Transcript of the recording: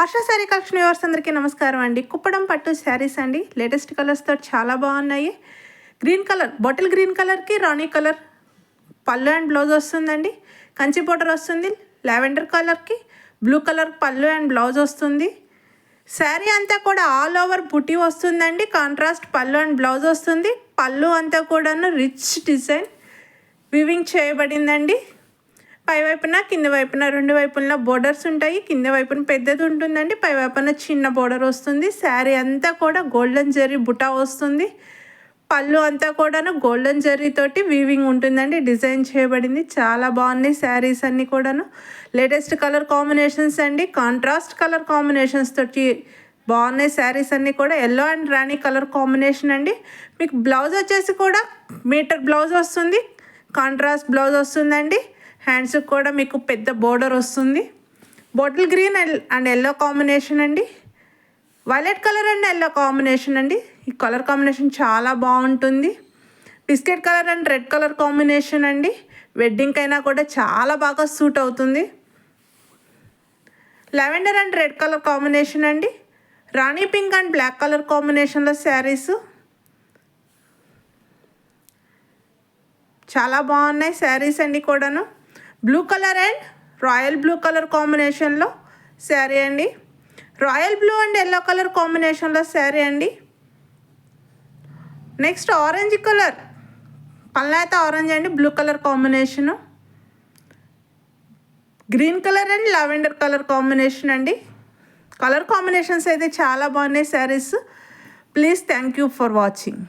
Harsha sari collection viewers అందరికీ నమస్కారం అండి. కుప్పడం పట్టు శారీస్ అండి. లేటెస్ట్ కలర్స్తో చాలా బాగున్నాయి. గ్రీన్ కలర్ బాటిల్ గ్రీన్ కలర్కి రాణి కలర్ పళ్ళు అండ్ బ్లౌజ్ వస్తుందండి. కంచి బోర్డర్ వస్తుంది. లావెండర్ కలర్కి బ్లూ కలర్ పళ్ళు అండ్ బ్లౌజ్ వస్తుంది. శారీ అంతా కూడా ఆల్ ఓవర్ బుటీ వస్తుందండి. కాంట్రాస్ట్ పళ్ళు అండ్ బ్లౌజ్ వస్తుంది. పళ్ళు అంతా కూడాను రిచ్ డిజైన్. వివింగ్ చేయబడిందండి. పై వైపున కింద వైపున రెండు వైపున బోర్డర్స్ ఉంటాయి. కింద వైపున పెద్దది ఉంటుందండి. పై వైపున చిన్న బోర్డర్ వస్తుంది. శారీ అంతా కూడా గోల్డెన్ జరీ బుటా వస్తుంది. పళ్ళు అంతా కూడాను గోల్డెన్ జరీతోటి వీవింగ్ ఉంటుందండి. డిజైన్ చేయబడింది. చాలా బాగున్నాయి శారీస్ అన్నీ కూడాను. లేటెస్ట్ కలర్ కాంబినేషన్స్ అండి. కాంట్రాస్ట్ కలర్ కాంబినేషన్స్ తోటి బాగున్నాయి శారీస్ అన్నీ కూడా. Yellow and Rani colour combination అండి. మీకు బ్లౌజ్ వచ్చేసి కూడా మీటర్ బ్లౌజ్ వస్తుంది. కాంట్రాస్ట్ బ్లౌజ్ వస్తుందండి. హ్యాండ్స్కి కూడా మీకు పెద్ద బోర్డర్ వస్తుంది. Bottle green and yellow combination అండి. Violet colour and yellow combination అండి. ఈ కలర్ కాంబినేషన్ చాలా బాగుంటుంది. Biscuit colour and red colour combination అండి. వెడ్డింగ్కి అయినా కూడా చాలా బాగా సూట్ అవుతుంది. Lavender and red colour combination అండి. రాణి పింక్ అండ్ బ్లాక్ కలర్ కాంబినేషన్లో శారీస్ చాలా బాగున్నాయి శారీస్ అండి కూడాను. Blue colour and royal blue colour కాంబినేషన్లో శారీ అండి. Royal blue and yellow colour కాంబినేషన్లో శారీ అండి. Next orange colour. పల్లాత ఆరెంజ్ అండి blue colour combination. Green colour and lavender colour combination అండి. కలర్ కాంబినేషన్స్ అయితే చాలా బాగున్నాయి saris. Please thank you for watching.